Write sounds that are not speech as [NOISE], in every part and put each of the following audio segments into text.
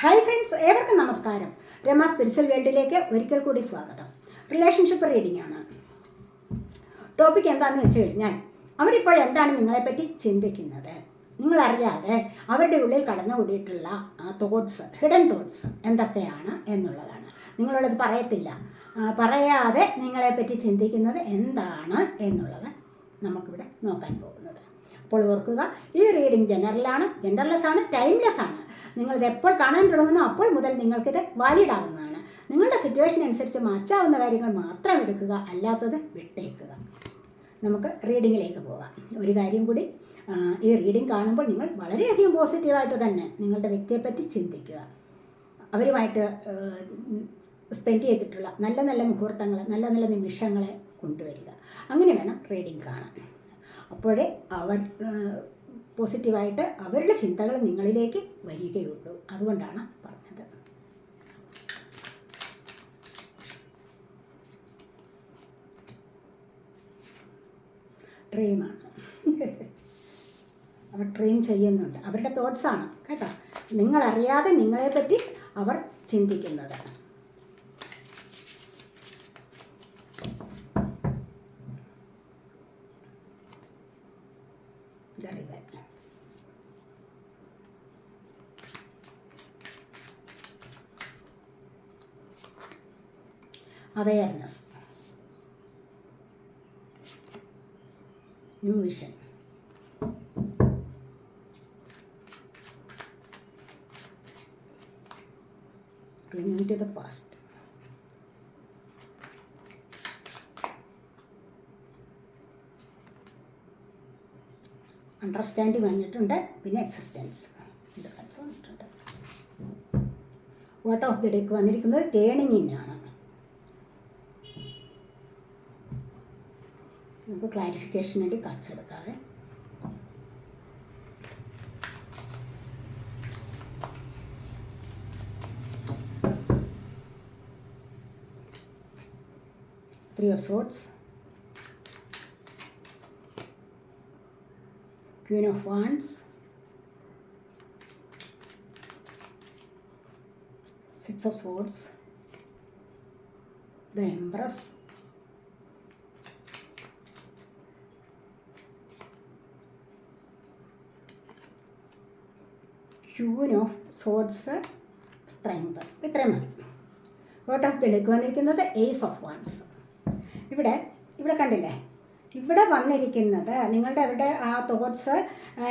Hi friends ഏവർക്കും നമസ്കാരം. Rama spiritual വേൾഡിലേക്ക് ഒരിക്കൽ കൂടി സ്വാഗതം. റിലേഷൻഷിപ്പ് റീഡിംഗ് ആണ്. ടോപ്പിക് എന്താണെന്ന് വെച്ച് കഴിഞ്ഞാൽ അവരിപ്പോൾ എന്താണ് നിങ്ങളെപ്പറ്റി ചിന്തിക്കുന്നത്? നിങ്ങളറിയാതെ അവരുടെ ഉള്ളിൽ കടന്നുകൂടിയിട്ടുള്ള തോട്ട്സ് ഹിഡൻ തോട്ട്സ് എന്തൊക്കെയാണ് എന്നുള്ളതാണ്. നിങ്ങളോടത് പറയത്തില്ല. പറയാതെ നിങ്ങളെപ്പറ്റി ചിന്തിക്കുന്നത് എന്താണ് എന്നുള്ളത് നമുക്കിവിടെ നോക്കാൻ പോകുന്നത്. അപ്പോൾ ഓർക്കുക ഈ റീഡിംഗ് ജനറലാണ് ജനറൽസ് ആണ് ടൈംലെസ് ആണ്. നിങ്ങളിത് എപ്പോൾ കാണാൻ തുടങ്ങുന്നു അപ്പോൾ മുതൽ നിങ്ങൾക്കിത് വാലിഡ് ആകുന്നതാണ് നിങ്ങളുടെ സിറ്റുവേഷൻ അനുസരിച്ച് മാറ്റാവുന്ന കാര്യങ്ങൾ മാത്രം എടുക്കുക അല്ലാത്തത് വിട്ടേക്കുക. നമുക്ക് റീഡിങ്ങിലേക്ക് പോകാം ഒരു കാര്യം കൂടി ഈ റീഡിംഗ് കാണുമ്പോൾ നിങ്ങൾ വളരെയധികം പോസിറ്റീവായിട്ട് തന്നെ നിങ്ങളുടെ വ്യക്തിയെപ്പറ്റി ചിന്തിക്കുക. അവരുമായിട്ട് സ്പെൻഡ് ചെയ്തിട്ടുള്ള നല്ല നല്ല മുഹൂർത്തങ്ങൾ നല്ല നല്ല നിമിഷങ്ങളെ കൊണ്ടുവരിക. അങ്ങനെ വേണം റീഡിംഗ് കാണാൻ. അപ്പോഴേ അവർ പോസിറ്റീവായിട്ട് അവരുടെ ചിന്തകൾ നിങ്ങളിലേക്ക് വരികയുള്ളൂ. അതുകൊണ്ടാണ് പറഞ്ഞത്. ഡ്രീമാണ് [LAUGHS] അവർ ട്രെയിൻ ചെയ്യുന്നുണ്ട്. അവരുടെ തോട്ട്സാണ് കേട്ടോ? നിങ്ങളറിയാതെ നിങ്ങളെപ്പറ്റി അവർ ചിന്തിക്കുന്നത്. Awareness new vision clinging to the past. Understanding വന്നിട്ടുണ്ട് പിന്നെ എക്സിസ്റ്റൻസ് വന്നിട്ടുണ്ട്. വാട്ട് ഓഫ് ദി ഡേക്ക് വന്നിരിക്കുന്നത്? ടേണിങ് നമുക്ക് ക്ലാരിഫിക്കേഷൻ വേണ്ടി കാണിച്ചു എടുക്കാവേ three of swords Queen of Wands, Six of Swords, the Empress, Queen of swords Strength. ഇത്രയും മതി. വോട്ട് ഓഫ് ദി വന്നിരിക്കുന്നത് ഏസ് ഓഫ് വൺസ് ഇവിടെ ഇവിടെ കണ്ടില്ലേ? ഇവിടെ വന്നിരിക്കുന്നത് നിങ്ങളുടെ അവിടെ ആ തോട്ട്സ്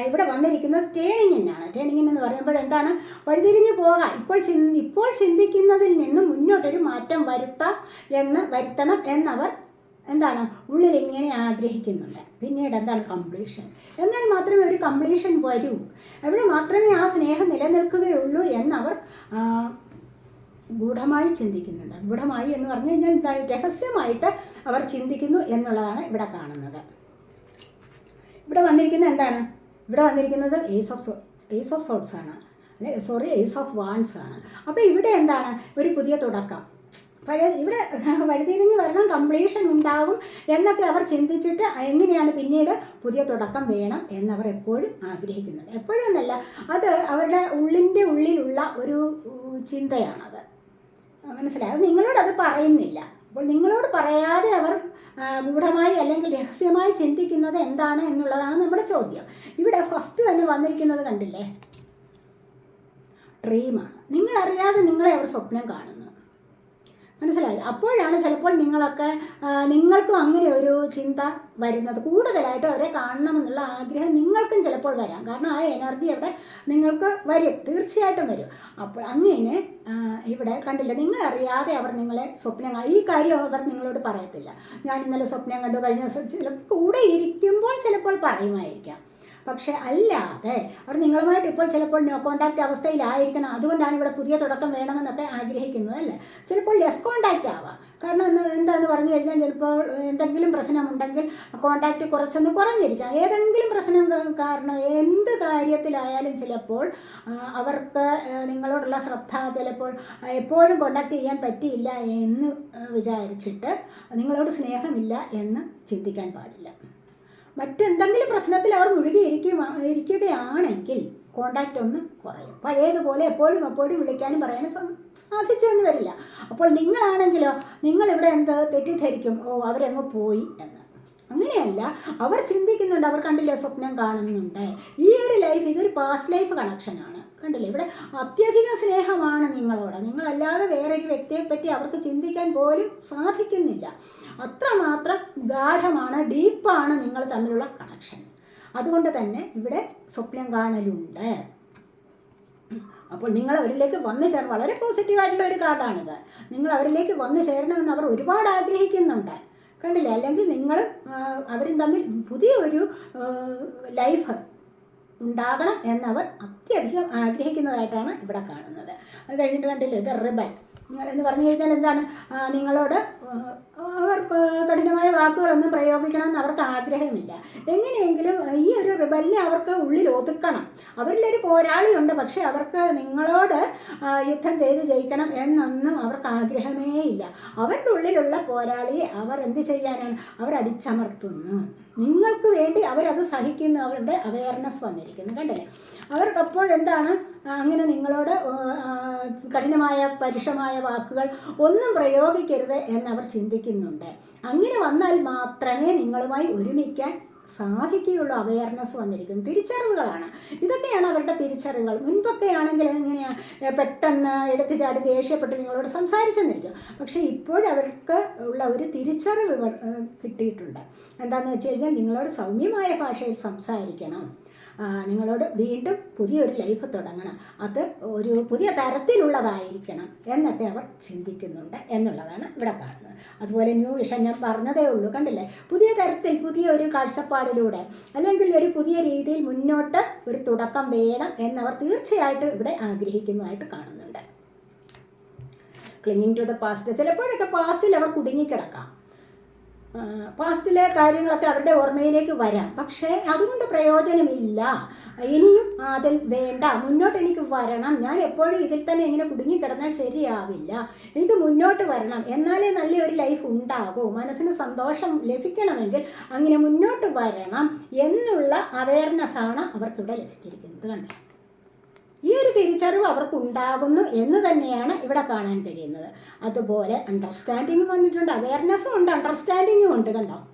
ഇവിടെ വന്നിരിക്കുന്നത് ടേണിങ് തന്നെയാണ്. ടേണിങ് എന്ന് പറയുമ്പോൾ എന്താണ്? വഴിതിരിഞ്ഞ് പോകാം ഇപ്പോൾ ചിന് ഇപ്പോൾ ചിന്തിക്കുന്നതിൽ നിന്നും മുന്നോട്ടൊരു മാറ്റം വരുത്താം എന്ന് വരുത്തണം എന്നവർ എന്താണ്? ഉള്ളിൽ ഇങ്ങനെ ആഗ്രഹിക്കുന്നുണ്ട്? പിന്നീട് എന്താണ് കംപ്ലീഷൻ എന്നാൽ മാത്രമേ ഒരു കംപ്ലീഷൻ വരൂ. അവിടെ മാത്രമേ ആ സ്നേഹം നിലനിൽക്കുകയുള്ളൂ എന്നവർ ഗൂഢമായി ചിന്തിക്കുന്നുണ്ട്. ഗൂഢമായി എന്ന് പറഞ്ഞു കഴിഞ്ഞാൽ എന്താണ് രഹസ്യമായിട്ട് അവർ ചിന്തിക്കുന്നു എന്നുള്ളതാണ് ഇവിടെ കാണുന്നത്. ഇവിടെ വന്നിരിക്കുന്നത് എന്താണ്? ഇവിടെ വന്നിരിക്കുന്നത് ace of ace of swords ആണ്. അല്ലെ? സോറി ഏസ് ഓഫ് വാൻസ് ആണ്. അപ്പോൾ ഇവിടെ എന്താണ്? ഒരു പുതിയ തുടക്കം. പഴയ ഇവിടെ [LAUGHS] വഴിതിരിഞ്ഞ് വരണം കംപ്ലീഷൻ ഉണ്ടാവും എന്നൊക്കെ അവർ ചിന്തിച്ചിട്ട് എങ്ങനെയാണ് പിന്നീട് പുതിയ തുടക്കം വേണം എന്നവർ എപ്പോഴും ആഗ്രഹിക്കുന്നുണ്ട്. എപ്പോഴും എന്നല്ല അത് അവരുടെ ഉള്ളിന്റെ ഉള്ളിലുള്ള ഒരു ചിന്തയാണത്. മനസ്സിലായി? അത് നിങ്ങളോട് അത് പറയുന്നില്ല. അപ്പോൾ നിങ്ങളോട് പറയാതെ അവർ ഗൂഢമായി അല്ലെങ്കിൽ രഹസ്യമായി ചിന്തിക്കുന്നത് എന്താണ് എന്നുള്ളതാണ് നമ്മുടെ ചോദ്യം. ഇവിടെ ഫസ്റ്റ് തന്നെ വന്നിരിക്കുന്നത് കണ്ടില്ലേ? ഡ്രീമാണ് നിങ്ങളറിയാതെ നിങ്ങളെ അവർ സ്വപ്നം കാണുന്നു. മനസ്സിലായി? അപ്പോഴാണ് ചിലപ്പോൾ നിങ്ങളൊക്കെ നിങ്ങൾക്കും അങ്ങനെ ഒരു ചിന്ത വരുന്നത്. കൂടുതലായിട്ട് അവരെ കാണണമെന്നുള്ള ആഗ്രഹം നിങ്ങൾക്കും ചിലപ്പോൾ വരാം. കാരണം ആ എനർജി അവിടെ നിങ്ങൾക്ക് വരും. തീർച്ചയായിട്ടും വരും. അപ്പോൾ അങ്ങനെ ഇവിടെ കണ്ടില്ല. നിങ്ങളറിയാതെ അവർ നിങ്ങളെ സ്വപ്നങ്ങൾ ഈ കാര്യം അവർ നിങ്ങളോട് പറയത്തില്ല. ഞാൻ ഇന്നലെ സ്വപ്നം കണ്ടു കഴിഞ്ഞ ചില കൂടെ ഇരിക്കുമ്പോൾ ചിലപ്പോൾ പറയുമായിരിക്കാം. പക്ഷെ അല്ലാതെ അവർ നിങ്ങളുമായിട്ട് ഇപ്പോൾ ചിലപ്പോൾ നോ കോണ്ടാക്റ്റ് അവസ്ഥയിലായിരിക്കണം. അതുകൊണ്ടാണ് ഇവിടെ പുതിയ തുടക്കം വേണമെന്നൊക്കെ ആഗ്രഹിക്കുന്നത് അല്ലേ? ചിലപ്പോൾ ലെസ് കോണ്ടാക്റ്റ് ആവാം. കാരണം എന്താണെന്ന് പറഞ്ഞു കഴിഞ്ഞാൽ ചിലപ്പോൾ എന്തെങ്കിലും പ്രശ്നമുണ്ടെങ്കിൽ കോണ്ടാക്റ്റ് കുറച്ചൊന്ന് കുറഞ്ഞിരിക്കാം. ഏതെങ്കിലും പ്രശ്നം കാരണം എന്ത് കാര്യത്തിലായാലും ചിലപ്പോൾ അവർക്ക് നിങ്ങളോടുള്ള ശ്രദ്ധ ചിലപ്പോൾ എപ്പോഴും കോണ്ടാക്ട് ചെയ്യാൻ പറ്റിയില്ല എന്ന് വിചാരിച്ചിട്ട് നിങ്ങളോട് സ്നേഹമില്ല എന്ന് ചിന്തിക്കാൻ പാടില്ല. മറ്റെന്തെങ്കിലും പ്രശ്നത്തിൽ അവർ മുഴുകി ഇരിക്കുക ഇരിക്കുകയാണെങ്കിൽ കോണ്ടാക്റ്റ് ഒന്ന് കുറയും. പഴയതുപോലെ എപ്പോഴും എപ്പോഴും വിളിക്കാനും പറയാനും സാധിച്ചൊന്നും വരില്ല. അപ്പോൾ നിങ്ങളാണെങ്കിലോ നിങ്ങളിവിടെ എന്ത് തെറ്റിദ്ധരിക്കും? ഓ അവരങ്ങ് പോയി എന്ന്. അങ്ങനെയല്ല അവർ ചിന്തിക്കുന്നുണ്ട് അവർ കണ്ടില്ലേ സ്വപ്നം കാണുന്നുണ്ട്. ഈ ഒരു ലൈഫ് ഇതൊരു പാസ്റ്റ് ലൈഫ് കണക്ഷനാണ് കണ്ടില്ലേ? ഇവിടെ അത്യധികം സ്നേഹമാണ് നിങ്ങളോട്. നിങ്ങളല്ലാതെ വേറൊരു വ്യക്തിയെ പറ്റി അവർക്ക് ചിന്തിക്കാൻ പോലും സാധിക്കുന്നില്ല. അത്രമാത്രം ഗാഠമാണ് ഡീപ്പാണ് നിങ്ങൾ തമ്മിലുള്ള കണക്ഷൻ അതുകൊണ്ട് തന്നെ ഇവിടെ സ്വപ്നം കാണലുണ്ട്. അപ്പോൾ നിങ്ങൾ അവരിലേക്ക് വന്നു ചേർന്ന് വളരെ പോസിറ്റീവായിട്ടുള്ള ഒരു കാർഡാണിത്. നിങ്ങൾ അവരിലേക്ക് വന്നു ചേരണമെന്ന് അവർ ഒരുപാട് ആഗ്രഹിക്കുന്നുണ്ട്. കണ്ടില്ലേ? അല്ലെങ്കിൽ നിങ്ങൾ അവരും തമ്മിൽ പുതിയൊരു ലൈഫ് ഉണ്ടാകണം എന്നവർ അത്യധികം ആഗ്രഹിക്കുന്നതായിട്ടാണ് ഇവിടെ കാണുന്നത്. അത് കഴിഞ്ഞിട്ട് കണ്ടില്ലേ? ഇത് റിബൽ. എന്ന് പറഞ്ഞു കഴിഞ്ഞാൽ എന്താണ്? നിങ്ങളോട് അവർ കഠിനമായ വാക്കുകളൊന്നും പ്രയോഗിക്കണമെന്ന് അവർക്ക് ആഗ്രഹമില്ല. എങ്ങനെയെങ്കിലും ഈ ഒരു റിബലിനെ അവർക്ക് ഉള്ളിൽ ഒതുക്കണം. അവരിലൊരു പോരാളിയുണ്ട് പക്ഷേ അവർക്ക് നിങ്ങളോട് യുദ്ധം ചെയ്ത് ജയിക്കണം എന്നൊന്നും അവർക്ക് ആഗ്രഹമേ ഇല്ല. അവരുടെ ഉള്ളിലുള്ള പോരാളിയെ അവർ എന്ത് ചെയ്യാനാണ്? അവർ അടിച്ചമർത്തുന്നു. നിങ്ങൾക്ക് വേണ്ടി അവരത് സഹിക്കുന്നു. അവരുടെ അവയർനെസ് വന്നിരിക്കുന്നു. കണ്ടല്ലേ? അവർക്ക് അപ്പോൾ എന്താണ്? അങ്ങനെ നിങ്ങളോട് കഠിനമായ പരുഷമായ വാക്കുകൾ ഒന്നും പ്രയോഗിക്കരുത് എന്നവർ ചിന്തിക്കുന്നുണ്ട്. അങ്ങനെ വന്നാൽ മാത്രമേ നിങ്ങളുമായി ഒരുമിക്കാൻ സാധിക്കുകയുള്ളൂ. അവയർനെസ് വന്നിരിക്കുന്നു. തിരിച്ചറിവുകളാണ്. ഇതൊക്കെയാണ് അവരുടെ തിരിച്ചറിവുകൾ. മുൻപൊക്കെ ആണെങ്കിൽ എങ്ങനെയാണ് പെട്ടെന്ന് എടുത്തു ചാടി ദേഷ്യപ്പെട്ട് നിങ്ങളോട് സംസാരിച്ചെന്നിരിക്കും. പക്ഷേ ഇപ്പോഴവർക്ക് ഉള്ള ഒരു തിരിച്ചറിവ് കിട്ടിയിട്ടുണ്ട്. എന്താണെന്ന് വെച്ച് കഴിഞ്ഞാൽ നിങ്ങളോട് സൗമ്യമായ ഭാഷയിൽ സംസാരിക്കണം. നിങ്ങളോട് വീണ്ടും പുതിയൊരു ലൈഫ് തുടങ്ങണം. അത് ഒരു പുതിയ തരത്തിലുള്ളതായിരിക്കണം എന്നൊക്കെ അവർ ചിന്തിക്കുന്നുണ്ട് എന്നുള്ളതാണ് ഇവിടെ കാണുന്നത്. അതുപോലെ ന്യൂ വിഷൻ ഞാൻ പറഞ്ഞതേ ഉള്ളൂ കണ്ടില്ലേ? പുതിയ തരത്തിൽ പുതിയ ഒരു കാഴ്ചപ്പാടിലൂടെ അല്ലെങ്കിൽ ഒരു പുതിയ രീതിയിൽ മുന്നോട്ട് ഒരു തുടക്കം വേണം എന്നവർ തീർച്ചയായിട്ടും ഇവിടെ ആഗ്രഹിക്കുന്നതായിട്ട് കാണുന്നുണ്ട്. ക്ലിങ്ങിങ് ടു ദ പാസ്റ്റ് ചിലപ്പോഴൊക്കെ പാസ്റ്റിൽ അവർ കുടുങ്ങിക്കിടക്കാം. പാസ്റ്റിലെ കാര്യങ്ങളൊക്കെ അവരുടെ ഓർമ്മയിലേക്ക് വരാം. പക്ഷേ അതുകൊണ്ട് പ്രയോജനമില്ല. ഇനിയും അതിൽ വേണ്ട. മുന്നോട്ട് എനിക്ക് വരണം. ഞാൻ എപ്പോഴും ഇതിൽ തന്നെ ഇങ്ങനെ കുടുങ്ങിക്കിടന്നാൽ ശരിയാവില്ല. എനിക്ക് മുന്നോട്ട് വരണം. എന്നാലേ നല്ലൊരു ലൈഫ് ഉണ്ടാകൂ. മനസ്സിന് സന്തോഷം ലഭിക്കണമെങ്കിൽ അങ്ങനെ മുന്നോട്ട് വരണം എന്നുള്ള അവയർനെസ്സാണ് അവർക്കിവിടെ ലഭിച്ചിരിക്കുന്നത് കണ്ടോ? ഈ ഒരു തിരിച്ചറിവ് അവർക്കുണ്ടാകുന്നു എന്ന് തന്നെയാണ് ഇവിടെ കാണാൻ കഴിയുന്നത്. അതുപോലെ അണ്ടർസ്റ്റാൻഡിങ് വന്നിട്ടുണ്ട് അവയർനെസ്സും ഉണ്ട് അണ്ടർസ്റ്റാൻഡിങ്ങും ഉണ്ട് കണ്ടോ?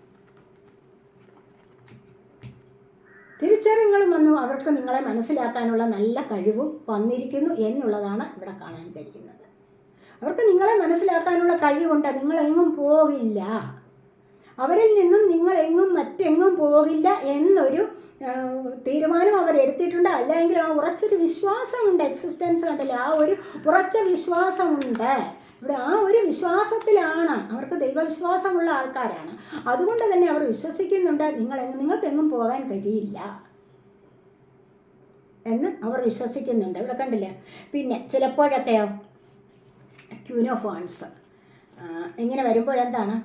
തിരിച്ചറിവുകളും വന്നു. അവർക്ക് നിങ്ങളെ മനസ്സിലാക്കാനുള്ള നല്ല കഴിവും വന്നിരിക്കുന്നു എന്നുള്ളതാണ് ഇവിടെ കാണാൻ കഴിയുന്നത്. അവർക്ക് നിങ്ങളെ മനസ്സിലാക്കാനുള്ള കഴിവുണ്ട്. നിങ്ങളെങ്ങും പോകില്ല. അവരിൽ നിന്നും നിങ്ങൾ എങ്ങും മറ്റെങ്ങും പോകില്ല എന്നൊരു തീരുമാനം അവർ എടുത്തിട്ടുണ്ട്. അല്ലെങ്കിൽ ആ ഉറച്ചൊരു വിശ്വാസമുണ്ട് എക്സിസ്റ്റൻസ് കണ്ടില്ല ആ ഒരു ഉറച്ച വിശ്വാസമുണ്ട്. ഇവിടെ ആ ഒരു വിശ്വാസത്തിലാണ്. അവർക്ക് ദൈവവിശ്വാസമുള്ള ആൾക്കാരാണ്. അതുകൊണ്ട് തന്നെ അവർ വിശ്വസിക്കുന്നുണ്ട് നിങ്ങൾ നിങ്ങൾക്കെങ്ങും പോകാൻ കഴിയില്ല എന്ന് അവർ വിശ്വസിക്കുന്നുണ്ട്. ഇവിടെ കണ്ടില്ലേ? പിന്നെ ചിലപ്പോഴൊക്കെയോ ക്യൂനോഫോൺസ് ഇങ്ങനെ വരുമ്പോഴെന്താണ്?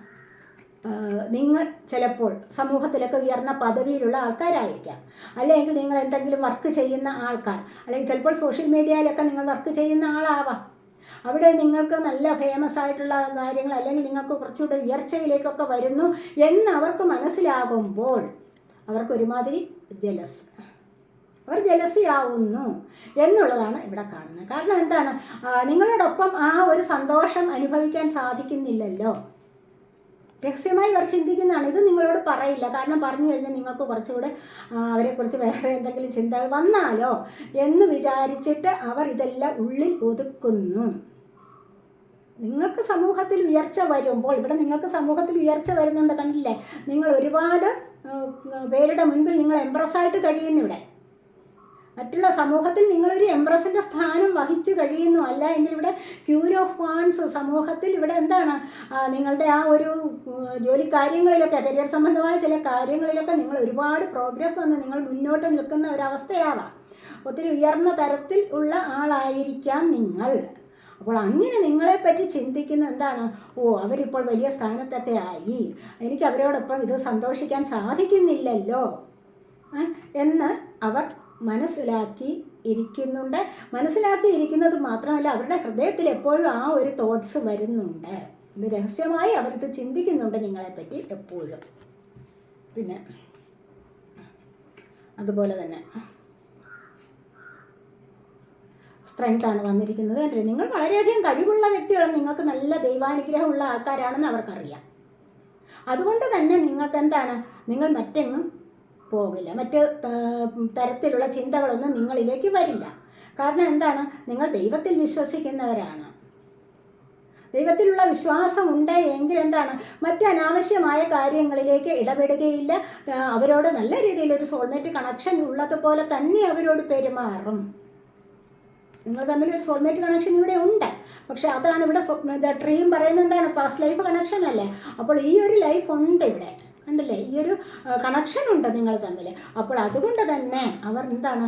നിങ്ങൾ ചിലപ്പോൾ സമൂഹത്തിലൊക്കെ ഉയർന്ന പദവിയിലുള്ള ആൾക്കാരായിരിക്കാം. അല്ലെങ്കിൽ നിങ്ങൾ എന്തെങ്കിലും വർക്ക് ചെയ്യുന്ന ആൾക്കാർ. അല്ലെങ്കിൽ ചിലപ്പോൾ സോഷ്യൽ മീഡിയയിലൊക്കെ നിങ്ങൾ വർക്ക് ചെയ്യുന്ന ആളാവാം. അവിടെ നിങ്ങൾക്ക് നല്ല ഫേമസ് ആയിട്ടുള്ള കാര്യങ്ങൾ അല്ലെങ്കിൽ നിങ്ങൾക്ക് കുറച്ചുകൂടെ ഉയർച്ചയിലേക്കൊക്കെ വരുന്നു എന്ന് അവർക്ക് മനസ്സിലാകുമ്പോൾ അവർക്ക് ഒരുമാതിരി ജലസ് അവർ ജലസിയാവുന്നു എന്നുള്ളതാണ് ഇവിടെ കാണുന്നത്. കാരണം എന്താണ്? നിങ്ങളോടൊപ്പം ആ ഒരു സന്തോഷം അനുഭവിക്കാൻ സാധിക്കുന്നില്ലല്ലോ. രഹസ്യമായി അവർ ചിന്തിക്കുന്നതാണ്. ഇത് നിങ്ങളോട് പറയില്ല. കാരണം പറഞ്ഞു കഴിഞ്ഞാൽ നിങ്ങൾക്ക് കുറച്ചുകൂടെ അവരെക്കുറിച്ച് വേറെ എന്തെങ്കിലും ചിന്തകൾ വന്നാലോ എന്ന് വിചാരിച്ചിട്ട് അവർ ഇതെല്ലാം ഉള്ളിൽ ഒതുക്കുന്നു. നിങ്ങൾക്ക് സമൂഹത്തിൽ ഉയർച്ച വരുമ്പോൾ ഇവിടെ നിങ്ങൾക്ക് സമൂഹത്തിൽ ഉയർച്ച വരുന്നുണ്ട് കണ്ടില്ലേ? നിങ്ങൾ ഒരുപാട് പേരുടെ മുൻപിൽ നിങ്ങൾ എംപ്രസ്സായിട്ട് കഴിയുന്നു ഇവിടെ. മറ്റുള്ള സമൂഹത്തിൽ നിങ്ങളൊരു എംപ്രസിന്റെ സ്ഥാനം വഹിച്ചു കഴിയുന്നു അല്ല എങ്കിൽ ഇവിടെ ക്യൂൻ ഓഫ് വാൺസ് സമൂഹത്തിൽ ഇവിടെ എന്താണ്? നിങ്ങളുടെ ആ ഒരു ജോലി കാര്യങ്ങളിലൊക്കെ കരിയർ സംബന്ധമായ ചില കാര്യങ്ങളിലൊക്കെ നിങ്ങൾ ഒരുപാട് പ്രോഗ്രസ് വന്ന് നിങ്ങൾ മുന്നോട്ട് നിൽക്കുന്ന ഒരവസ്ഥയാവാം ഒത്തിരി ഉയർന്ന തരത്തിൽ ഉള്ള ആളായിരിക്കാം നിങ്ങൾ. അപ്പോൾ അങ്ങനെ നിങ്ങളെപ്പറ്റി ചിന്തിക്കുന്ന എന്താണ്? ഓ അവരിപ്പോൾ വലിയ സ്ഥാനത്തൊക്കെ ആയി. എനിക്ക് അവരോടൊപ്പം ഇത് സന്തോഷിക്കാൻ സാധിക്കുന്നില്ലല്ലോ. എന്ന് അവർ മനസ്സിലാക്കി ഇരിക്കുന്നുണ്ട്. മനസ്സിലാക്കി ഇരിക്കുന്നത് മാത്രമല്ല അവരുടെ ഹൃദയത്തിൽ എപ്പോഴും ആ ഒരു തോട്ട്സ് വരുന്നുണ്ട്. രഹസ്യമായി അവർക്ക് ചിന്തിക്കുന്നുണ്ട് നിങ്ങളെപ്പറ്റി എപ്പോഴും. പിന്നെ അതുപോലെ തന്നെ സ്ട്രെങ്ത്താണ് വന്നിരിക്കുന്നത് കണ്ടില്ലേ? നിങ്ങൾ വളരെയധികം കഴിവുള്ള വ്യക്തികളും നിങ്ങൾക്ക് നല്ല ദൈവാനുഗ്രഹമുള്ള ആൾക്കാരാണെന്ന് അവർക്കറിയാം. അതുകൊണ്ട് തന്നെ നിങ്ങൾക്ക് എന്താണ്? നിങ്ങൾ മറ്റെങ്ങും പോകില്ല. മറ്റ് തരത്തിലുള്ള ചിന്തകളൊന്നും നിങ്ങളിലേക്ക് വരില്ല. കാരണം എന്താണ്? നിങ്ങൾ ദൈവത്തിൽ വിശ്വസിക്കുന്നവരാണ്. ദൈവത്തിലുള്ള വിശ്വാസം ഉണ്ട് എങ്കിൽ എന്താണ്? മറ്റ് അനാവശ്യമായ കാര്യങ്ങളിലേക്ക് ഇടപെടുകയില്ല. അവരോട് നല്ല രീതിയിൽ ഒരു സോൾമേറ്റ് കണക്ഷൻ ഉള്ളതുപോലെ തന്നെ അവരോട് പെരുമാറും. നിങ്ങൾ തമ്മിൽ ഒരു സോൾമേറ്റ് കണക്ഷൻ ഇവിടെ ഉണ്ട്. പക്ഷെ അതാണ് ഇവിടെ ഡ്രീം പറയുന്നത് എന്താണ്? പാസ്റ്റ് ലൈഫ് കണക്ഷൻ അല്ലേ? അപ്പോൾ ഈ ഒരു ലൈഫ് ഉണ്ട് ഇവിടെ. കണ്ടില്ലേ? ഈ ഒരു കണക്ഷൻ ഉണ്ട് നിങ്ങൾ തമ്മിൽ അപ്പോൾ അതുകൊണ്ട് തന്നെ അവർ എന്താണ്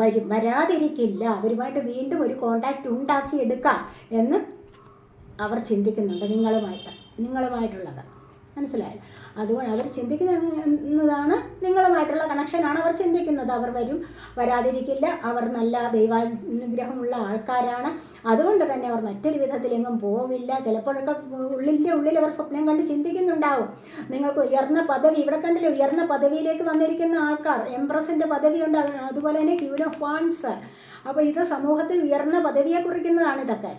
വരും വരാതിരിക്കില്ല. അവരുമായിട്ട് വീണ്ടും ഒരു കോണ്ടാക്റ്റ് ഉണ്ടാക്കിയെടുക്കാം എന്ന് അവർ ചിന്തിക്കുന്നുണ്ട് നിങ്ങളുമായിട്ട് നിങ്ങളുമായിട്ടുള്ളത്. മനസ്സിലായി? അതുകൊണ്ട് അവർ ചിന്തിക്കുന്നതാണ് നിങ്ങളുമായിട്ടുള്ള കണക്ഷനാണ് അവർ ചിന്തിക്കുന്നത് അവർ വരും വരാതിരിക്കില്ല. അവർ നല്ല ദൈവാനുഗ്രഹമുള്ള ആൾക്കാരാണ്. അതുകൊണ്ട് തന്നെ അവർ മറ്റൊരു വിധത്തിലെങ്ങും പോവില്ല. ചിലപ്പോഴൊക്കെ ഉള്ളിന്റെ ഉള്ളിൽ അവർ സ്വപ്നം കണ്ട് ചിന്തിക്കുന്നുണ്ടാവും. നിങ്ങൾക്ക് ഉയർന്ന പദവി ഇവിടെ കണ്ടില്ല ഉയർന്ന പദവിയിലേക്ക് വന്നിരിക്കുന്ന ആൾക്കാർ എംപ്രസിന്റെ പദവി ഉണ്ട് അത് അതുപോലെ തന്നെ ക്യൂൻ ഓഫ് വാൻസ്. അപ്പോൾ ഇത് സമൂഹത്തിൽ ഉയർന്ന പദവിയെ കുറിക്കുന്നതാണ് ഇതൊക്കെ.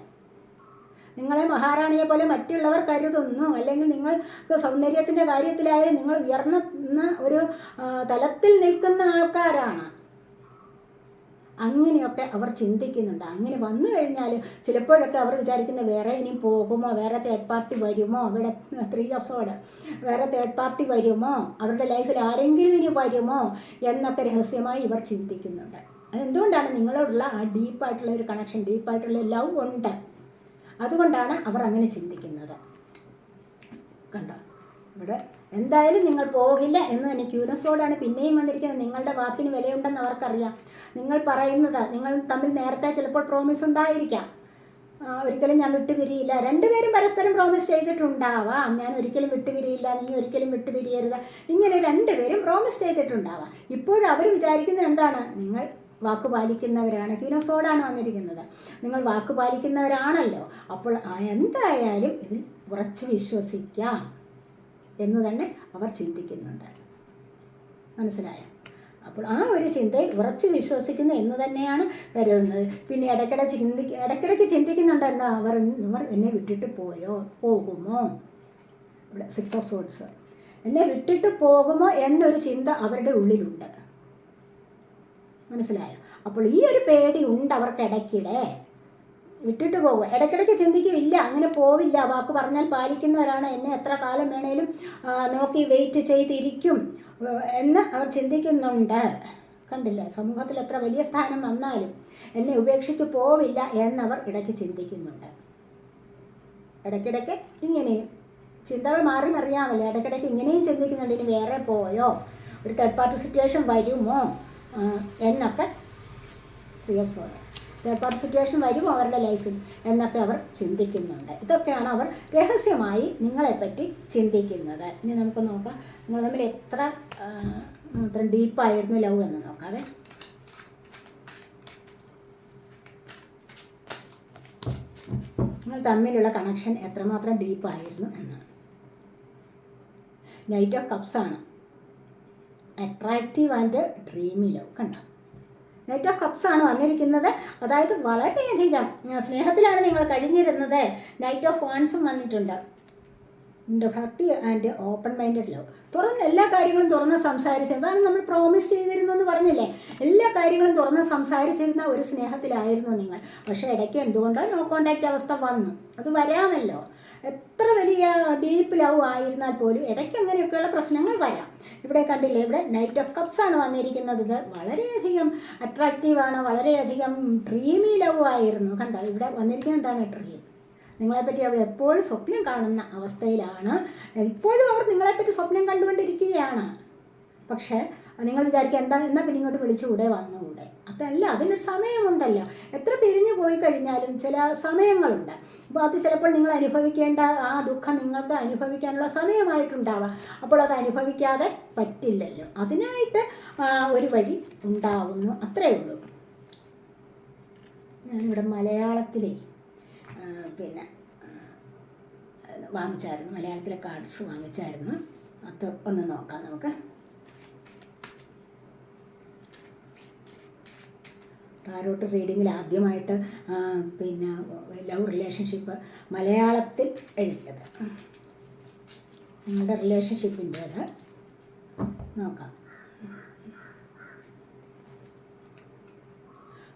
നിങ്ങളെ മഹാറാണിയെ പോലെ മറ്റുള്ളവർ കരുതുന്നു. അല്ലെങ്കിൽ നിങ്ങൾക്ക് സൗന്ദര്യത്തിന്റെ കാര്യത്തിലായാലും നിങ്ങൾ ഉയർന്ന ഒരു തലത്തിൽ നിൽക്കുന്ന ആൾക്കാരാണ്. അങ്ങനെയൊക്കെ അവർ ചിന്തിക്കുന്നുണ്ട്. അങ്ങനെ വന്നു കഴിഞ്ഞാൽ ചിലപ്പോഴൊക്കെ അവർ വിചാരിക്കുന്ന വേറെ ഇനി പോകുമോ? വേറെ തേർഡ് പാർട്ടി വരുമോ? അവിടെ ത്രീ ഓഫ് സോഡ് വേറെ തേർഡ് പാർട്ടി വരുമോ? അവരുടെ ലൈഫിൽ ആരെങ്കിലും ഇനി വരുമോ? എന്നൊക്കെ രഹസ്യമായി ഇവർ ചിന്തിക്കുന്നുണ്ട്. അതെന്തുകൊണ്ടാണ് നിങ്ങളോടുള്ള ആ ഡീപ്പായിട്ടുള്ള ഒരു കണക്ഷൻ ഡീപ്പായിട്ടുള്ള ലവ് ഉണ്ട്? അതുകൊണ്ടാണ് അവർ അങ്ങനെ ചിന്തിക്കുന്നത്. കണ്ടോ? ഇവിടെ എന്തായാലും നിങ്ങൾ പോകില്ല എന്ന് തന്നെ ക്യൂരസോടാണ് പിന്നെയും വന്നിരിക്കുന്നത്. നിങ്ങളുടെ വാക്കിന് വിലയുണ്ടെന്ന് അവർക്കറിയാം. നിങ്ങൾ പറയുന്നത് നിങ്ങൾ തമ്മിൽ നേരത്തെ ചിലപ്പോൾ പ്രോമിസ് ഉണ്ടായിരിക്കാം. ഒരിക്കലും ഞാൻ വിട്ടുപിരിയില്ല. രണ്ടുപേരും പരസ്പരം പ്രോമിസ് ചെയ്തിട്ടുണ്ടാവാം. ഞാൻ ഒരിക്കലും വിട്ടുപിരിയില്ല നീ ഒരിക്കലും വിട്ടുപിരിയരുത്. ഇങ്ങനെ രണ്ടുപേരും പ്രോമിസ് ചെയ്തിട്ടുണ്ടാവാം. ഇപ്പോഴും അവർ വിചാരിക്കുന്നത് എന്താണ്? നിങ്ങൾ വാക്ക് പാലിക്കുന്നവരാണ്. സോഡാണ് വന്നിരിക്കുന്നത്. നിങ്ങൾ വാക്ക് പാലിക്കുന്നവരാണല്ലോ. അപ്പോൾ എന്തായാലും ഇതിൽ ഉറച്ചു വിശ്വസിക്കാം എന്ന് തന്നെ അവർ ചിന്തിക്കുന്നുണ്ട്. മനസ്സിലായോ? അപ്പോൾ ആ ഒരു ചിന്തയിൽ ഉറച്ചു വിശ്വസിക്കുന്നു എന്ന് തന്നെയാണ് കരുതുന്നത്. പിന്നെ ഇടയ്ക്കിടെ ചിന്തി ഇടയ്ക്കിടയ്ക്ക് ചിന്തിക്കുന്നുണ്ട് അവർ ഇവർ എന്നെ വിട്ടിട്ട് പോയോ? പോകുമോ? ഇവിടെ സിക്സ് ഓഫ് സോഡ്സ് എന്നെ വിട്ടിട്ട് പോകുമോ എന്നൊരു ചിന്ത അവരുടെ ഉള്ളിലുണ്ട്. മനസ്സിലായോ? അപ്പോൾ ഈ ഒരു പേടി ഉണ്ട് അവർക്ക് ഇടയ്ക്കിടെ. വിട്ടിട്ട് പോകുക ഇടയ്ക്കിടയ്ക്ക് ചിന്തിക്കില്ല അങ്ങനെ പോവില്ല. വാക്ക് പറഞ്ഞാൽ പാലിക്കുന്നവരാണ്. എന്നെ എത്ര കാലം വേണേലും നോക്കി വെയിറ്റ് ചെയ്തിരിക്കും എന്ന് അവർ ചിന്തിക്കുന്നുണ്ട്. കണ്ടില്ല? സമൂഹത്തിൽ എത്ര വലിയ സ്ഥാനം വന്നാലും എന്നെ ഉപേക്ഷിച്ച് പോവില്ല എന്നവർ ഇടയ്ക്ക് ചിന്തിക്കുന്നുണ്ട്. ഇടയ്ക്കിടയ്ക്ക് ഇങ്ങനെയും ചിന്തകൾ മാറി മറിയാമല്ലോ. ഇടയ്ക്കിടയ്ക്ക് ഇങ്ങനെയും ചിന്തിക്കുന്നുണ്ട്. ഇനി വേറെ പോയോ? ഒരു തേർഡ് പാർട്ടി സിറ്റുവേഷൻ വരുമോ? എന്നൊക്കെ പ്രിയോസോട് പാർട്ടി സിറ്റുവേഷൻ വരും അവരുടെ ലൈഫിൽ എന്നൊക്കെ അവർ ചിന്തിക്കുന്നുണ്ട്. ഇതൊക്കെയാണ് അവർ രഹസ്യമായി നിങ്ങളെപ്പറ്റി ചിന്തിക്കുന്നത്. ഇനി നമുക്ക് നോക്കാം. നിങ്ങൾ തമ്മിൽ എത്ര അത്ര ഡീപ്പായിരുന്നു ലവ് എന്ന് നോക്കാവേ. നിങ്ങൾ തമ്മിലുള്ള കണക്ഷൻ എത്രമാത്രം ഡീപ്പായിരുന്നു എന്നാണ് നൈറ്റ് ഓഫ് കപ്സാണ് അട്രാക്റ്റീവ് ആൻഡ് ഡ്രീമി ലവ് കണ്ടോ? നൈറ്റ് ഓഫ് കപ്സ് ആണ് വന്നിരിക്കുന്നത്. അതായത് വളരെയധികം സ്നേഹത്തിലാണ് നിങ്ങൾ കഴിഞ്ഞിരുന്നത്. നൈറ്റ് ഓഫ് വാൺസും വന്നിട്ടുണ്ട്. ഭക്തി ആൻഡ് ഓപ്പൺ മൈൻഡഡ് ലവ് തുറന്ന് എല്ലാ കാര്യങ്ങളും തുറന്ന് സംസാരിച്ച് അതാണ് നമ്മൾ പ്രോമിസ് ചെയ്തിരുന്നു എന്ന് പറഞ്ഞില്ലേ? എല്ലാ കാര്യങ്ങളും തുറന്ന് സംസാരിച്ചിരുന്ന ഒരു സ്നേഹത്തിലായിരുന്നു നിങ്ങൾ. പക്ഷേ ഇടയ്ക്ക് എന്തുകൊണ്ടോ നോ കോണ്ടാക്റ്റ് അവസ്ഥ വന്നു. അത് വരാമല്ലോ. എത്ര വലിയ ഡീപ്പ് ലവ് ആയിരുന്നാൽ പോലും ഇടയ്ക്ക് അങ്ങനെയൊക്കെയുള്ള പ്രശ്നങ്ങൾ വരാം. ഇവിടെ കണ്ടില്ലേ ഇവിടെ നൈറ്റ് ഓഫ് കപ്സ് ആണ് വന്നിരിക്കുന്നത്. ഇത് വളരെയധികം അട്രാക്റ്റീവാണ് വളരെയധികം ഡ്രീമി ലവ് ആയിരുന്നു. കണ്ടോ ഇവിടെ വന്നിരിക്കുന്നത് എന്താണ്? ഡ്രീം നിങ്ങളെപ്പറ്റി അവർ എപ്പോഴും സ്വപ്നം കാണുന്ന അവസ്ഥയിലാണ്. എപ്പോഴും അവർ നിങ്ങളെപ്പറ്റി സ്വപ്നം കണ്ടുകൊണ്ടിരിക്കുകയാണ്. പക്ഷേ നിങ്ങൾ വിചാരിക്കുക എന്താ എന്നാൽ പിന്നെ ഇങ്ങോട്ട് വിളിച്ചുകൂടെ വന്നുകൂടെ അതല്ല അതിനൊരു സമയമുണ്ടല്ലോ. എത്ര പിരിഞ്ഞു പോയി കഴിഞ്ഞാലും ചില സമയങ്ങളുണ്ട്. അപ്പോൾ അത് ചിലപ്പോൾ നിങ്ങൾ അനുഭവിക്കേണ്ട ആ ദുഃഖം നിങ്ങൾക്ക് അനുഭവിക്കാനുള്ള സമയമായിട്ടുണ്ടാവാം. അപ്പോൾ അത് അനുഭവിക്കാതെ പറ്റില്ലല്ലോ. അതിനായിട്ട് ഒരു വഴി ഉണ്ടാവുന്നു. അത്രയേ ഉള്ളൂ. ഞാനിവിടെ മലയാളത്തിലേ പിന്നെ വാങ്ങിച്ചായിരുന്നു. മലയാളത്തിലെ കാർഡ്സ് വാങ്ങിച്ചായിരുന്നു. അത് ഒന്ന് നോക്കാം നമുക്ക്. ടാരോട്ട് റീഡിങ്ങിൽ ആദ്യമായിട്ട് പിന്നെ ലവ് റിലേഷൻഷിപ്പ് മലയാളത്തിൽ എഴുതിയത്. നിങ്ങളുടെ റിലേഷൻഷിപ്പിന്റേത് നോക്കാം.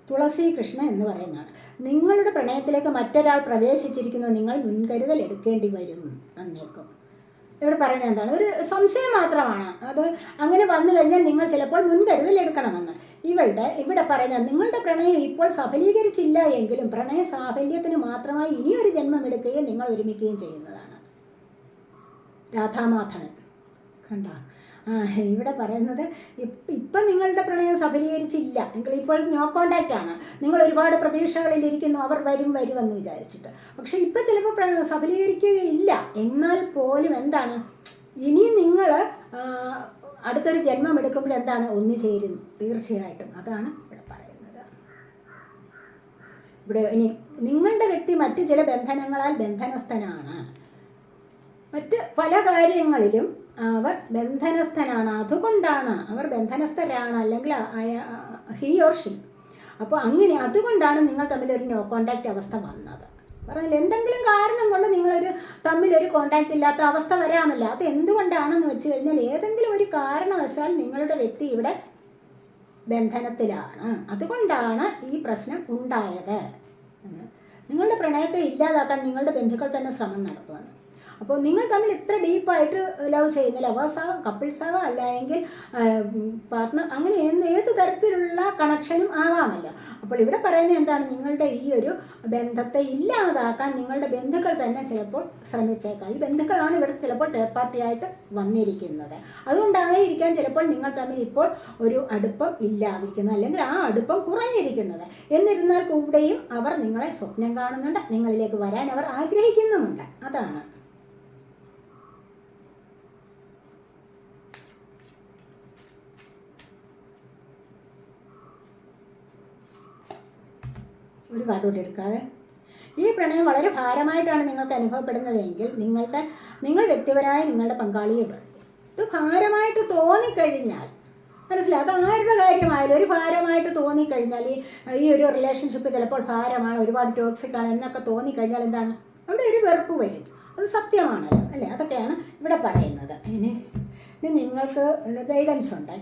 തുളസി കൃഷ്ണ എന്ന് പറയുന്നതാണ് നിങ്ങളുടെ പ്രണയത്തിലേക്ക് മറ്റൊരാൾ പ്രവേശിച്ചിരിക്കുന്നു നിങ്ങൾ മുൻകരുതൽ എടുക്കേണ്ടി വരും അന്നേക്കും ഇവിടെ പറയുന്നത് എന്താണ്? ഒരു സംശയം മാത്രമാണ്. അത് അങ്ങനെ വന്നു കഴിഞ്ഞാൽ നിങ്ങൾ ചിലപ്പോൾ മുൻകരുതൽ എടുക്കണമെന്ന്. ഇവളുടെ ഇവിടെ പറയുന്നത് നിങ്ങളുടെ പ്രണയം ഇപ്പോൾ സഫലീകരിച്ചില്ല എങ്കിലും പ്രണയ സാഫല്യത്തിന് മാത്രമായി ഇനിയൊരു ജന്മം എടുക്കുകയും നിങ്ങൾ ഒരുമിക്കുകയും ചെയ്യുന്നതാണ്. രാധാമാധവൻ. കണ്ട? ഇവിടെ പറയുന്നത് ഇപ്പം നിങ്ങളുടെ പ്രണയം സഫലീകരിച്ചില്ല നിങ്ങൾ ഇപ്പോൾ നോ കോണ്ടാക്റ്റ് ആണ്. നിങ്ങൾ ഒരുപാട് പ്രതീക്ഷകളിലിരിക്കുന്നു അവർ വരും വരുമെന്ന് വിചാരിച്ചിട്ട്. പക്ഷെ ഇപ്പം ചിലപ്പോൾ പ്രണയം സഫലീകരിക്കുകയില്ല. എന്നാൽ പോലും എന്താണ്? ഇനി നിങ്ങൾ അടുത്തൊരു ജന്മം എടുക്കുമ്പോൾ എന്താണ്? ഒന്നു ചേരും. തീർച്ചയായിട്ടും. അതാണ് ഇവിടെ പറയുന്നത്. ഇവിടെ ഇനി നിങ്ങളുടെ വ്യക്തി മറ്റ് ചില ബന്ധനങ്ങളാൽ ബന്ധനസ്ഥനാണ്. മറ്റ് പല കാര്യങ്ങളിലും അവർ ബന്ധനസ്ഥനാണ്. അതുകൊണ്ടാണ് അവർ ബന്ധനസ്ഥരാണ്. അല്ലെങ്കിൽ ഹി ഓർ ഷി അപ്പോൾ അങ്ങനെ അതുകൊണ്ടാണ് നിങ്ങൾ തമ്മിലൊരു നോ കോണ്ടാക്റ്റ് അവസ്ഥ വന്നത്. പറഞ്ഞാൽ എന്തെങ്കിലും കാരണം കൊണ്ട് നിങ്ങളൊരു തമ്മിലൊരു കോണ്ടാക്റ്റ് ഇല്ലാത്ത അവസ്ഥ വരാമല്ല. അത് എന്തുകൊണ്ടാണെന്ന് വെച്ച് കഴിഞ്ഞാൽ ഏതെങ്കിലും ഒരു കാരണവശാൽ നിങ്ങളുടെ വ്യക്തി ഇവിടെ ബന്ധനത്തിലാണ്. അതുകൊണ്ടാണ് ഈ പ്രശ്നം ഉണ്ടായത്. നിങ്ങളുടെ പ്രണയത്തെ ഇല്ലാതാക്കാൻ നിങ്ങളുടെ ബന്ധുക്കൾ തന്നെ ശ്രമം നടത്തുവാണ്. അപ്പോൾ നിങ്ങൾ തമ്മിൽ എത്ര ഡീപ്പായിട്ട് ലവ് ചെയ്യുന്ന ലവേഴ്സ് ആവാം കപ്പിൾസ് ആവാം അല്ലെങ്കിൽ പാർട്ട്ണർ അങ്ങനെ ഏത് തരത്തിലുള്ള കണക്ഷനും ആവാമല്ലോ. അപ്പോൾ ഇവിടെ പറയുന്നത് എന്താണ്? നിങ്ങളുടെ ഈ ഒരു ബന്ധത്തെ ഇല്ലാതാക്കാൻ നിങ്ങളുടെ ബന്ധുക്കൾ തന്നെ ചിലപ്പോൾ ശ്രമിച്ചേക്കാം. ഈ ബന്ധുക്കളാണ് ഇവിടെ ചിലപ്പോൾ തേർഡ് പാർട്ടിയായിട്ട് വന്നിരിക്കുന്നത്. അതുകൊണ്ടായിരിക്കാം ചിലപ്പോൾ നിങ്ങൾ തമ്മിൽ ഇപ്പോൾ ഒരു അടുപ്പം ഇല്ലാതിരിക്കുന്നത് അല്ലെങ്കിൽ ആ അടുപ്പം കുറഞ്ഞിരിക്കുന്നത്. എന്നിരുന്നാൽ കൂടെയും അവർ നിങ്ങളെ സ്വപ്നം കാണുന്നുണ്ട് നിങ്ങളിലേക്ക് വരാൻ അവർ ആഗ്രഹിക്കുന്നുമുണ്ട്. അതാണ്. ഒരു കാർഡോട്ട് എടുക്കാവേ. ഈ പ്രണയം വളരെ ഭാരമായിട്ടാണ് നിങ്ങൾക്ക് അനുഭവപ്പെടുന്നതെങ്കിൽ നിങ്ങളുടെ നിങ്ങൾ വ്യക്തിപരമായ നിങ്ങളുടെ പങ്കാളിയെ. ഇത് ഭാരമായിട്ട് തോന്നിക്കഴിഞ്ഞാൽ മനസ്സിലായി? അത് ആരുടെ കാര്യമായാലും ഒരു ഭാരമായിട്ട് തോന്നിക്കഴിഞ്ഞാൽ ഈ ഈ ഒരു റിലേഷൻഷിപ്പ് ചിലപ്പോൾ ഭാരമാണ് ഒരുപാട് ടോക്സിക് ആണ് എന്നൊക്കെ തോന്നിക്കഴിഞ്ഞാൽ എന്താണ്? അവിടെ ഒരു വെറുപ്പ് വരും. അത് സത്യമാണല്ലോ അല്ലേ? അതൊക്കെയാണ് ഇവിടെ പറയുന്നത്. ഇനി ഇനി നിങ്ങൾക്ക് ഗൈഡൻസ് ഉണ്ട്?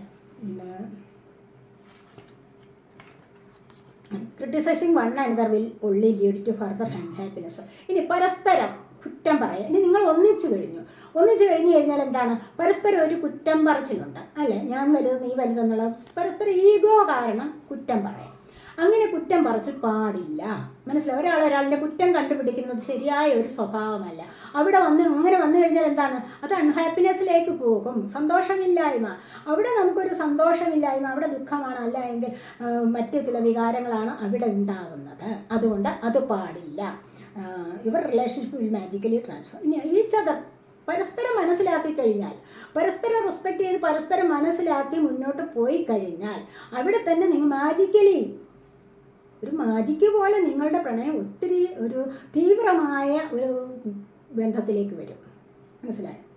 Criticising one another will only lead to further happiness ഇനി പരസ്പരം കുറ്റം പറയാം ഇനി നിങ്ങൾ ഒന്നിച്ചു കഴിഞ്ഞു. ഒന്നിച്ചു കഴിഞ്ഞു കഴിഞ്ഞാൽ എന്താണ്? പരസ്പരം ഒരു കുറ്റം പറച്ചിലുണ്ട്. അല്ലേ? ഞാൻ വലുത് നീ വലുതെന്നുള്ള പരസ്പരം ഈഗോ കാരണം കുറ്റം പറയാം അങ്ങനെ കുറ്റം പറച്ച് പാടില്ല. മനസ്സിലായി? ഒരാൾ ഒരാളിന്റെ കുറ്റം കണ്ടുപിടിക്കുന്നത് ശരിയായ ഒരു സ്വഭാവമല്ല. അവിടെ വന്ന് അങ്ങനെ വന്നു കഴിഞ്ഞാൽ എന്താണ്? അത് അൺഹാപ്പിനെസ്സിലേക്ക് പോകും. സന്തോഷമില്ലായ്മ. അവിടെ നമുക്കൊരു സന്തോഷമില്ലായ്മ അവിടെ ദുഃഖമാണ് അല്ല എങ്കിൽ മറ്റു ചില വികാരങ്ങളാണ് അവിടെ ഉണ്ടാകുന്നത്. അതുകൊണ്ട് അത് പാടില്ല. ഇവർ റിലേഷൻഷിപ്പ് വിൽ മാജിക്കലി ട്രാൻസ്ഫർ ഇനി ഈച്ച് അതർ പരസ്പരം മനസ്സിലാക്കി കഴിഞ്ഞാൽ പരസ്പരം റെസ്പെക്റ്റ് ചെയ്ത് പരസ്പരം മനസ്സിലാക്കി മുന്നോട്ട് പോയി കഴിഞ്ഞാൽ അവിടെ തന്നെ നിങ്ങൾ മാജിക്കലി ഒരു മാജിക്ക് പോലെ നിങ്ങളുടെ പ്രണയം ഒത്തിരി ഒരു തീവ്രമായ ഒരു ബന്ധത്തിലേക്ക് വരും. മനസ്സിലായോ?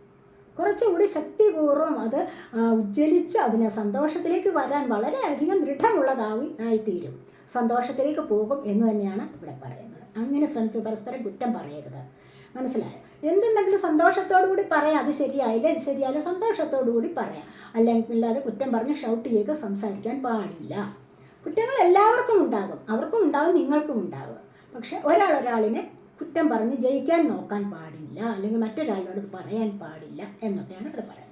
കുറച്ചുകൂടി ശക്തിപൂർവം അത് ഉജ്ജ്വലിച്ച് അതിനെ സന്തോഷത്തിലേക്ക് വരാൻ വളരെയധികം ദൃഢമുള്ളതായി ആയിത്തീരും. സന്തോഷത്തിലേക്ക് പോകും എന്ന് തന്നെയാണ് ഇവിടെ പറയുന്നത്. അങ്ങനെ ശ്രമിച്ച് പരസ്പരം കുറ്റം പറയരുത്. മനസ്സിലായോ? എന്തുണ്ടെങ്കിലും സന്തോഷത്തോടു കൂടി പറയാം. അത് ശരിയായില്ല ഇത് ശരിയായില്ല സന്തോഷത്തോടു കൂടി പറയാം. അല്ലെങ്കിൽ അല്ലാതെ കുറ്റം പറഞ്ഞ് ഷൗട്ട് ചെയ്ത് സംസാരിക്കാൻ പാടില്ല. കുറ്റങ്ങൾ എല്ലാവർക്കും ഉണ്ടാകും. അവർക്കും ഉണ്ടാകും നിങ്ങൾക്കും ഉണ്ടാകും. പക്ഷെ ഒരാൾ ഒരാളിനെ കുറ്റം പറഞ്ഞ് ജയിക്കാൻ നോക്കാൻ പാടില്ല അല്ലെങ്കിൽ മറ്റൊരാളിനോട് പറയാൻ പാടില്ല എന്നൊക്കെയാണ് ഇവിടെ പറയുന്നത്.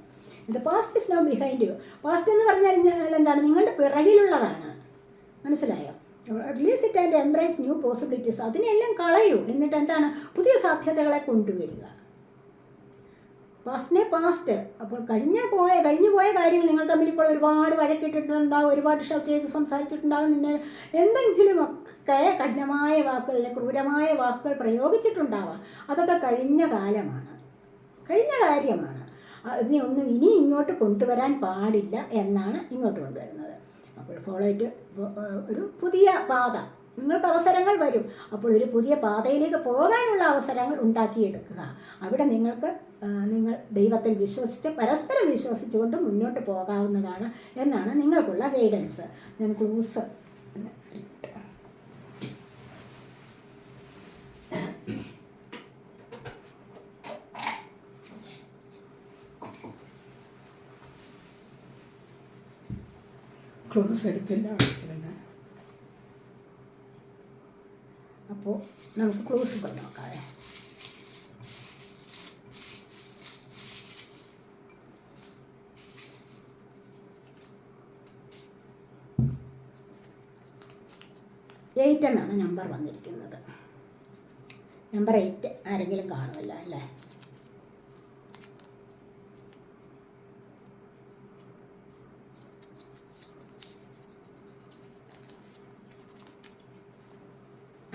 ഇത് past is no behind you past എന്ന് പറഞ്ഞാൽ എന്താണ്? നിങ്ങളുടെ പിറകിലുള്ളതാണ്. മനസ്സിലായോ? At least it and embrace new possibilities അതിനെല്ലാം കളയൂ. എന്നിട്ട് എന്താണ്? പുതിയ സാധ്യതകളെ കൊണ്ടുവരിക. പാസ്റ്റിനെ പാസ്റ്റ് അപ്പോൾ കഴിഞ്ഞ പോയ കഴിഞ്ഞു പോയ കാര്യങ്ങൾ നിങ്ങൾ തമ്മിൽ ഇപ്പോൾ ഒരുപാട് വഴക്കിട്ടിട്ടുണ്ടാവും ഒരുപാട് ഷൗട്ട് ചെയ്ത് സംസാരിച്ചിട്ടുണ്ടാവും. നിന്നെ എന്തെങ്കിലുമൊക്കെ കഠിനമായ വാക്കുകൾ ക്രൂരമായ വാക്കുകൾ പ്രയോഗിച്ചിട്ടുണ്ടാവാം. അതൊക്കെ കഴിഞ്ഞ കാലമാണ്. കഴിഞ്ഞ കാര്യമാണ്. അതിനെ ഒന്നും ഇനി ഇങ്ങോട്ട് കൊണ്ടുവരാൻ പാടില്ല എന്നാണ് ഇങ്ങോട്ട് കൊണ്ടുവരുന്നത്. അപ്പോൾ ഫോളോയിട്ട് ഒരു പുതിയ പാത. നിങ്ങൾക്ക് അവസരങ്ങൾ വരും. അപ്പോൾ ഒരു പുതിയ പാതയിലേക്ക് പോകാനുള്ള അവസരങ്ങൾ ഉണ്ടാക്കിയെടുക്കുക. അവിടെ നിങ്ങൾക്ക് നിങ്ങൾ ദൈവത്തിൽ വിശ്വസിച്ച് പരസ്പരം വിശ്വസിച്ചുകൊണ്ട് മുന്നോട്ട് പോകാവുന്നതാണ് എന്നാണ് നിങ്ങൾക്കുള്ള ഗൈഡൻസ് ഞാൻ ക്ലൂസ് ക്ലൂസ് എടുത്തില്ല അപ്പോൾ നമുക്ക് ക്ലൂസ് നോക്കാവേ എയ്റ്റ് എന്നാണ് നമ്പർ വന്നിരിക്കുന്നത്. നമ്പർ എയ്റ്റ് ആരെങ്കിലും കാണുമല്ലോ അല്ലേ?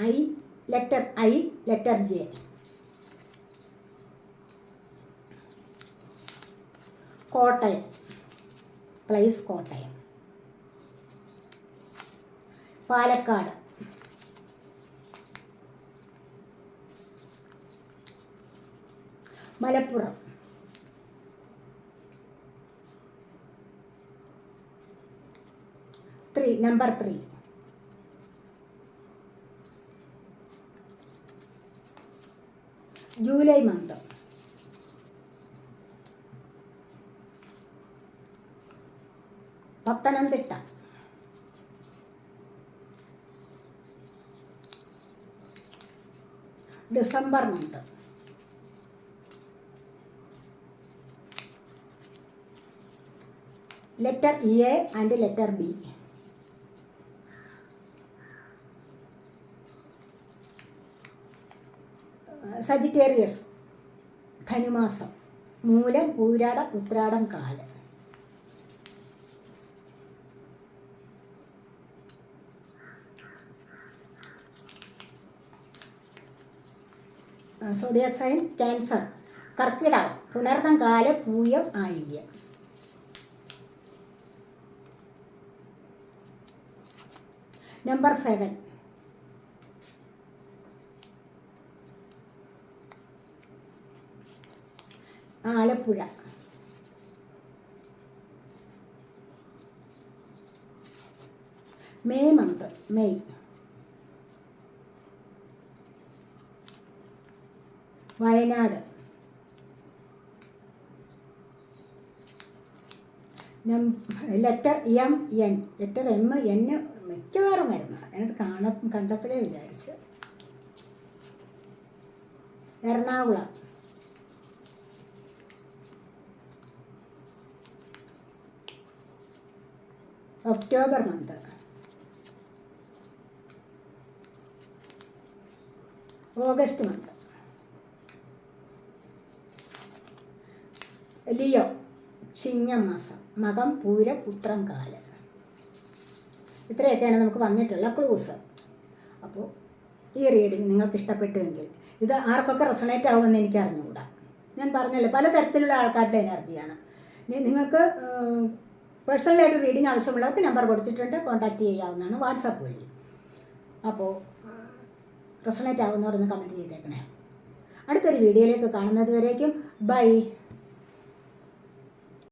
I letter I letter J Kottayam. Place Kottayam. Palakkad. Malappuram. Three number three. July month Pathanamthitta. December month letter A and letter B Sagittarius ധനുമാസം. മൂലം പൂരാട ഉത്രാടം കാലം. സോഡിയാക് സൈൻ ക്യാൻസർ കർക്കിടകം പുണർന്നം കാല പൂയം ആയില്യം. Number seven Alappuzha. May month May. Wayanad. Letter M N letter M N മിക്കവാറും വരുന്ന. എന്നിട്ട് കാണ കണ്ടപ്പോഴേ വിചാരിച്ച്. Ernakulam. October month. August month. Leo ചിങ്ങമാസം. മകം പൂരം ഉത്രം കാൽ ഇത്രയൊക്കെയാണ് നമുക്ക് വന്നിട്ടുള്ള ക്ലൂസ് അപ്പോൾ ഈ റീഡിങ് നിങ്ങൾക്ക് ഇഷ്ടപ്പെട്ടുവെങ്കിൽ ഇത് ആർക്കൊക്കെ റെസണേറ്റ് ആവുമെന്ന് എനിക്ക് അറിഞ്ഞുകൂടാ. ഞാൻ പറഞ്ഞല്ലോ പലതരത്തിലുള്ള ആൾക്കാരുടെ എനർജിയാണ് ഇനി നിങ്ങൾക്ക് പേഴ്സണലായിട്ട് റീഡിങ് ആവശ്യമുള്ളവർക്ക് നമ്പർ കൊടുത്തിട്ടുണ്ട് കോൺടാക്റ്റ് ചെയ്യാവുന്നതാണ് വാട്സാപ്പ് വഴി. അപ്പോൾ റെസണേറ്റ് ആവുന്നവർ ഒന്ന് കമന്റ് ചെയ്തേക്കണേ. അടുത്തൊരു വീഡിയോയിലേക്ക് കാണുന്നത് വരേക്കും. ബൈ